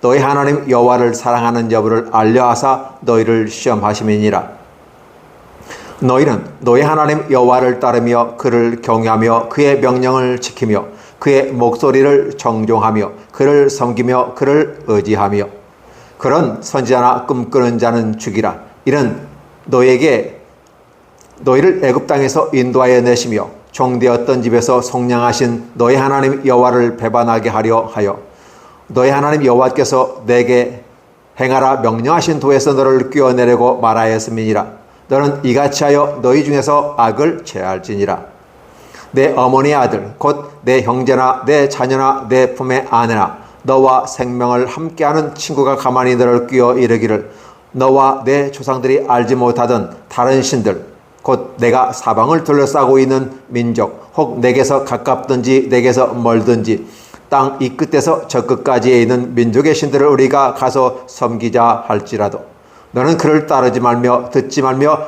너희 하나님 여호와를 사랑하는 여부를 알려하사 너희를 시험하심이니라. 너희는 너희 하나님 여호와를 따르며 그를 경외하며 그의 명령을 지키며 그의 목소리를 정종하며 그를 섬기며 그를 의지하며 그런 선지자나 꿈꾸는 자는 죽이라. 이는 너에게 너희를 애굽 땅에서 인도하여 내시며 종되었던 집에서 속량하신 너희 하나님 여호와를 배반하게 하려 하여 너희 하나님 여호와께서 내게 행하라 명령하신 도에서 너를 끼워내려고 말하였음이니라. 너는 이같이 하여 너희 중에서 악을 제할지니라. 내 어머니의 아들 곧 내 형제나 내 자녀나 내 품의 아내나 너와 생명을 함께하는 친구가 가만히 너를 끼어 이르기를 너와 내 조상들이 알지 못하던 다른 신들 곧 내가 사방을 둘러싸고 있는 민족 혹 내게서 가깝든지 내게서 멀든지 땅 이 끝에서 저 끝까지에 있는 민족의 신들을 우리가 가서 섬기자 할지라도. 너는 그를 따르지 말며 듣지 말며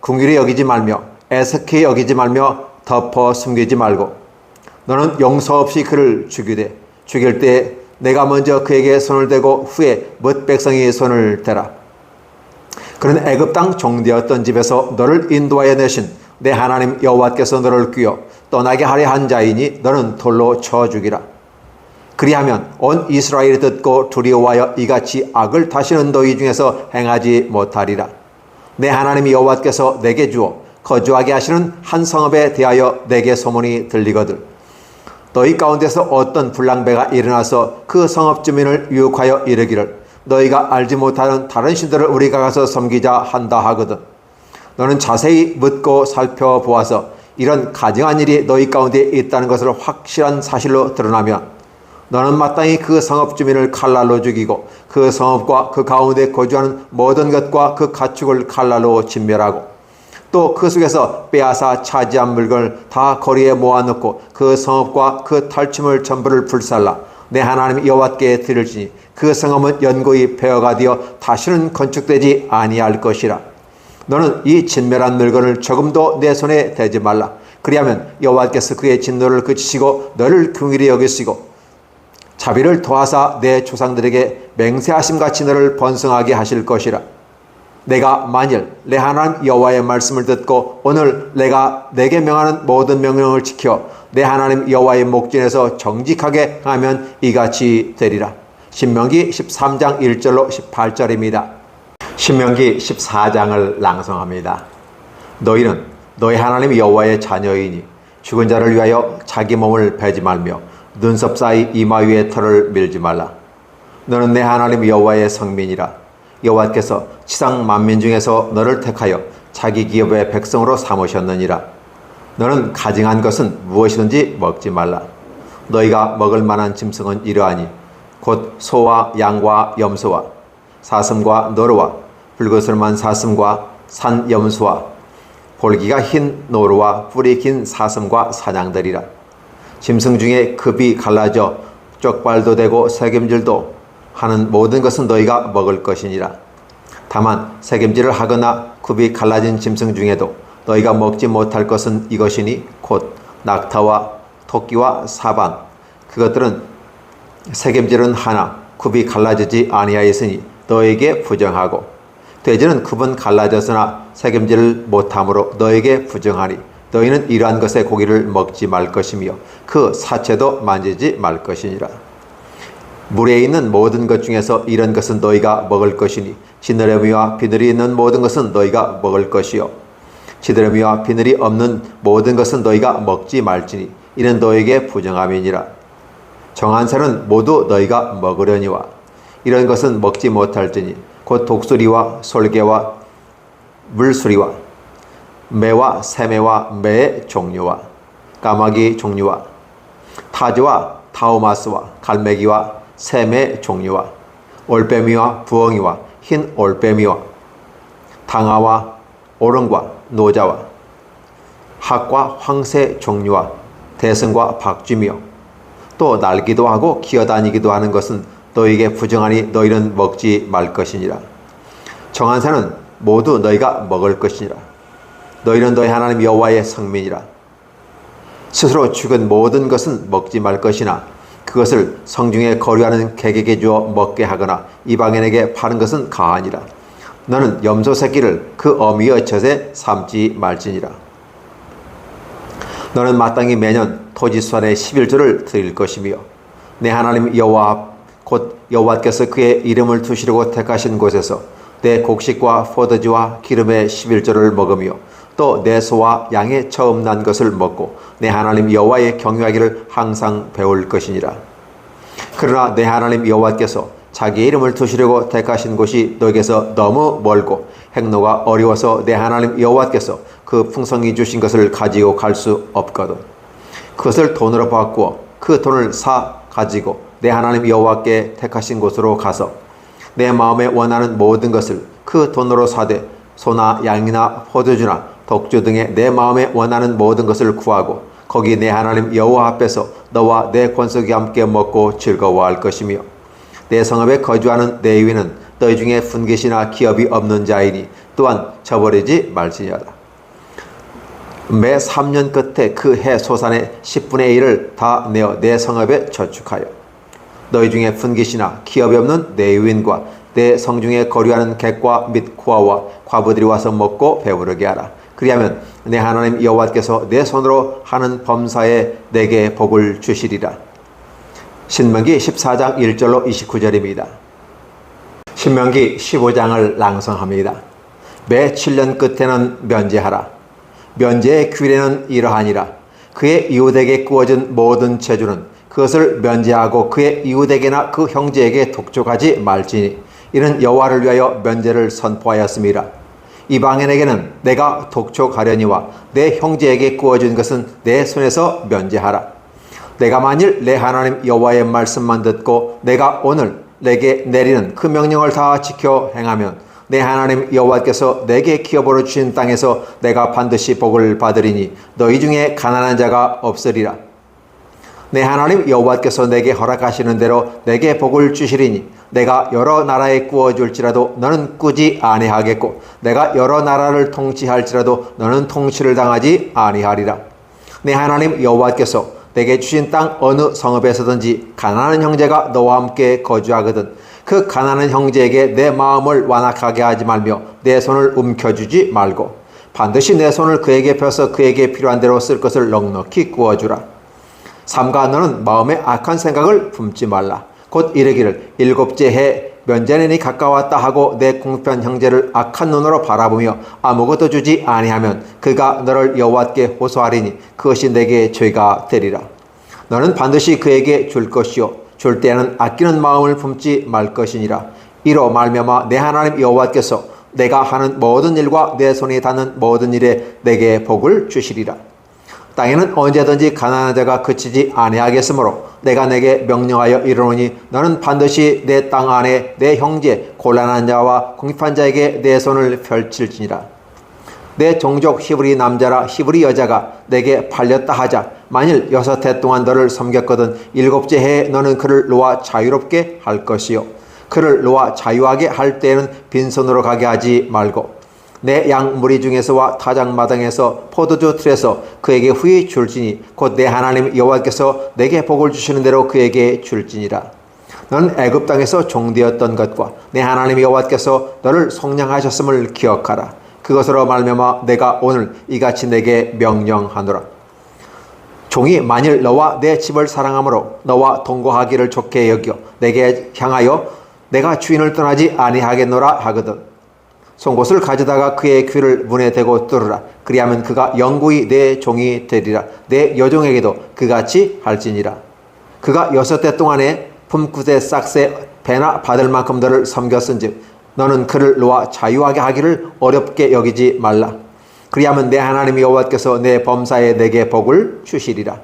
궁일이 여기지 말며 애석히 여기지 말며 덮어 숨기지 말고. 너는 용서 없이 그를 죽이되 죽일 때 내가 먼저 그에게 손을 대고 후에 뭇 백성이 손을 대라. 그는 애굽 땅 종되었던 집에서 너를 인도하여 내신 내 하나님 여호와께서 너를 끼어 떠나게 하려 한 자이니 너는 돌로 쳐 죽이라. 그리하면 온 이스라엘이 듣고 두려워하여 이같이 악을 다시는 너희 중에서 행하지 못하리라. 내 하나님 여호와께서 내게 주어 거주하게 하시는 한 성읍에 대하여 내게 소문이 들리거든. 너희 가운데서 어떤 불량배가 일어나서 그 성읍 주민을 유혹하여 이르기를 너희가 알지 못하는 다른 신들을 우리가 가서 섬기자 한다 하거든. 너는 자세히 묻고 살펴보아서 이런 가증한 일이 너희 가운데 있다는 것을 확실한 사실로 드러나면 너는 마땅히 그 성읍 주민을 칼날로 죽이고 그 성읍과 그 가운데 거주하는 모든 것과 그 가축을 칼날로 진멸하고 또 그 속에서 빼앗아 차지한 물건을 다 거리에 모아놓고 그 성읍과 그 탈춤을 전부를 불살라 내 하나님 여호와께 드릴지니 그 성읍은 연고히 폐허가 되어 다시는 건축되지 아니할 것이라. 너는 이 진멸한 물건을 조금도 내 손에 대지 말라. 그리하면 여호와께서 그의 진노를 그치시고 너를 긍휼히 여기시고 자비를 도하사 내 조상들에게 맹세하심 같이 너를 번성하게 하실 것이라. 내가 만일 내 하나님 여호와의 말씀을 듣고 오늘 내가 내게 명하는 모든 명령을 지켜 내 하나님 여호와의 목전에서 정직하게 하면 이같이 되리라. 신명기 13장 1절로 18절입니다. 신명기 14장을 낭송합니다. 너희는 너희 하나님 여호와의 자녀이니 죽은 자를 위하여 자기 몸을 베지 말며 눈썹 사이 이마 위에 털을 밀지 말라. 너는 내 하나님 여호와의 성민이라. 여호와께서 지상 만민 중에서 너를 택하여 자기 기업의 백성으로 삼으셨느니라. 너는 가증한 것은 무엇이든지 먹지 말라. 너희가 먹을 만한 짐승은 이러하니 곧 소와 양과 염소와 사슴과 노루와 붉은슬만 사슴과 산 염소와 볼기가 흰 노루와 뿔이 긴 사슴과 사냥들이라. 짐승 중에 급이 갈라져 쪽발도 되고 새김질도 하는 모든 것은 너희가 먹을 것이니라. 다만 새김질을 하거나 굽이 갈라진 짐승 중에도 너희가 먹지 못할 것은 이것이니 곧 낙타와 토끼와 사반 그것들은 새김질은 하나 굽이 갈라지지 아니하였으니 너에게 부정하고 돼지는 굽은 갈라졌으나 새김질을 못함으로 너에게 부정하니 너희는 이러한 것의 고기를 먹지 말 것이며 그 사체도 만지지 말 것이니라. 물에 있는 모든 것 중에서 이런 것은 너희가 먹을 것이니 지느러미와 비늘이 있는 모든 것은 너희가 먹을 것이요 지느러미와 비늘이 없는 모든 것은 너희가 먹지 말지니 이는 너에게 부정함이니라. 정한 새는 모두 너희가 먹으려니와 이런 것은 먹지 못할지니 곧 독수리와 솔개와 물수리와 매와 새매와 매의 종류와 까마귀 종류와 타즈와 타오마스와 갈매기와 샘의 종류와 올빼미와 부엉이와 흰 올빼미와 당아와 오른과 노자와 학과 황새 종류와 대승과 박쥐며 또 날기도 하고 기어다니기도 하는 것은 너에게 부정하니 너희는 먹지 말 것이니라. 정한 새는 모두 너희가 먹을 것이니라. 너희는 너희 하나님 여호와의 성민이라. 스스로 죽은 모든 것은 먹지 말 것이나 그것을 성중에 거류하는 객에게 주어 먹게 하거나 이방인에게 파는 것은 가하니라. 너는 염소 새끼를 그 어미의 젖에 삶지 말지니라. 너는 마땅히 매년 토지수완의 11조를 드릴 것이며 내 하나님 여호와 곧 여호와께서 그의 이름을 두시려고 택하신 곳에서 내 곡식과 포도주와 기름의 11조를 먹으며 또 내 소와 양의 처음 난 것을 먹고 내 하나님 여호와의 경유하기를 항상 배울 것이니라. 그러나 내 하나님 여호와께서 자기 이름을 두시려고 택하신 곳이 너에게서 너무 멀고 행로가 어려워서 내 하나님 여호와께서 그 풍성히 주신 것을 가지고 갈 수 없거든. 그것을 돈으로 바꾸어 그 돈을 사 가지고 내 하나님 여호와께 택하신 곳으로 가서 내 마음에 원하는 모든 것을 그 돈으로 사되 소나 양이나 포도주나 독주 등의 내 마음에 원하는 모든 것을 구하고 거기 내 하나님 여호와 앞에서 너와 내 권속이 함께 먹고 즐거워할 것이며 내 성읍에 거주하는 내 위는 너희 중에 분깃이나 기업이 없는 자이니 또한 저버리지 말지니하다. 매 3년 끝에 그 해 소산의 10분의 1을 다 내어 내 성읍에 저축하여 너희 중에 분깃이나 기업이 없는 내 유인과 내 성중에 거류하는 객과 및 고아와 과부들이 와서 먹고 배부르게 하라. 그리하면 내 하나님 여호와께서 내 손으로 하는 범사에 내게 복을 주시리라. 신명기 14장 1절로 29절입니다. 신명기 15장을 낭송합니다. 매 7년 끝에는 면제하라. 면제의 규례는 이러하니라. 그의 이웃에게 구워진 모든 재주는 그것을 면제하고 그의 이웃에게나 그 형제에게 독촉하지 말지니 이는 여호와를 위하여 면제를 선포하였습니다. 이방인에게는 내가 독촉하려니와 내 형제에게 구워진 것은 내 손에서 면제하라. 내가 만일 내 하나님 여호와의 말씀만 듣고 내가 오늘 내게 내리는 그 명령을 다 지켜 행하면 내 하나님 여호와께서 내게 기업으로 주신 땅에서 내가 반드시 복을 받으리니 너희 중에 가난한 자가 없으리라. 내 하나님 여호와께서 내게 허락하시는 대로 내게 복을 주시리니 내가 여러 나라에 구워 줄지라도 너는 꾸지 아니하겠고 내가 여러 나라를 통치할지라도 너는 통치를 당하지 아니하리라. 내 하나님 여호와께서 내게 주신 땅 어느 성읍에서든지 가난한 형제가 너와 함께 거주하거든 그 가난한 형제에게 내 마음을 완악하게 하지 말며 내 손을 움켜주지 말고 반드시 내 손을 그에게 펴서 그에게 필요한 대로 쓸 것을 넉넉히 구워주라. 삼가 너는 마음에 악한 생각을 품지 말라. 곧 이르기를 일곱째 해 면제년이 가까웠다 하고 내 공편 형제를 악한 눈으로 바라보며 아무것도 주지 아니하면 그가 너를 여호와께 호소하리니 그것이 내게 죄가 되리라. 너는 반드시 그에게 줄 것이요 줄 때는 아끼는 마음을 품지 말 것이니라. 이로 말미암아 내 하나님 여호와께서 내가 하는 모든 일과 내 손이 닿는 모든 일에 내게 복을 주시리라. 땅에는 언제든지 가난한 자가 그치지 아니하겠으므로 내가 내게 명령하여 이르노니 너는 반드시 내 땅 안에 내 형제 곤란한 자와 궁핍한 자에게 내 손을 펼칠지니라. 내 종족 히브리 남자라 히브리 여자가 내게 팔렸다 하자 만일 여섯 해 동안 너를 섬겼거든 일곱째 해에 너는 그를 놓아 자유롭게 할 것이요. 그를 놓아 자유하게 할 때에는 빈손으로 가게 하지 말고 내 양 무리 중에서와 타작 마당에서 포도주 틀에서 그에게 후히 줄지니 곧 내 하나님 여호와께서 내게 복을 주시는 대로 그에게 줄지니라. 너는 애굽 땅에서 종되었던 것과 내 하나님 여호와께서 너를 속량하셨음을 기억하라. 그것으로 말미암아 내가 오늘 이같이 내게 명령하노라. 종이 만일 너와 내 집을 사랑함으로 너와 동거하기를 좋게 여겨 내게 향하여 내가 주인을 떠나지 아니하겠노라 하거든. 송곳을 가져다가 그의 귀를 문에 대고 뚫으라. 그리하면 그가 영구히 내 종이 되리라. 내 여종에게도 그같이 할지니라. 그가 여섯 대 동안에 품굿의 싹새 배나 받을 만큼 너를 섬겼은즉 너는 그를 놓아 자유하게 하기를 어렵게 여기지 말라. 그리하면 내 하나님 여호와께서 내 범사에 내게 복을 주시리라.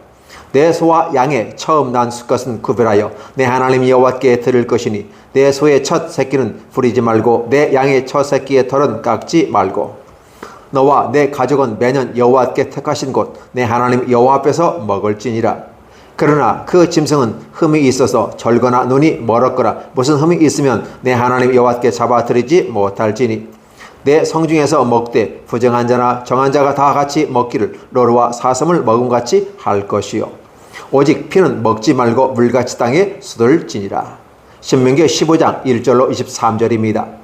내 소와 양의 처음 난 수컷은 구별하여 내 하나님 여호와께 드릴 것이니 내 소의 첫 새끼는 부리지 말고 내 양의 첫 새끼의 털은 깎지 말고. 너와 내 가족은 매년 여호와께 택하신 곳 내 하나님 여호와 앞에서 먹을지니라. 그러나 그 짐승은 흠이 있어서 절거나 눈이 멀었거나 무슨 흠이 있으면 내 하나님 여호와께 잡아드리지 못할지니. 내 성중에서 먹되 부정한 자나 정한 자가 다 같이 먹기를 로르와 사슴을 먹음 같이 할 것이요 오직 피는 먹지 말고 물같이 땅에 쏟을지니라 신명기 15장 1절로 23절입니다.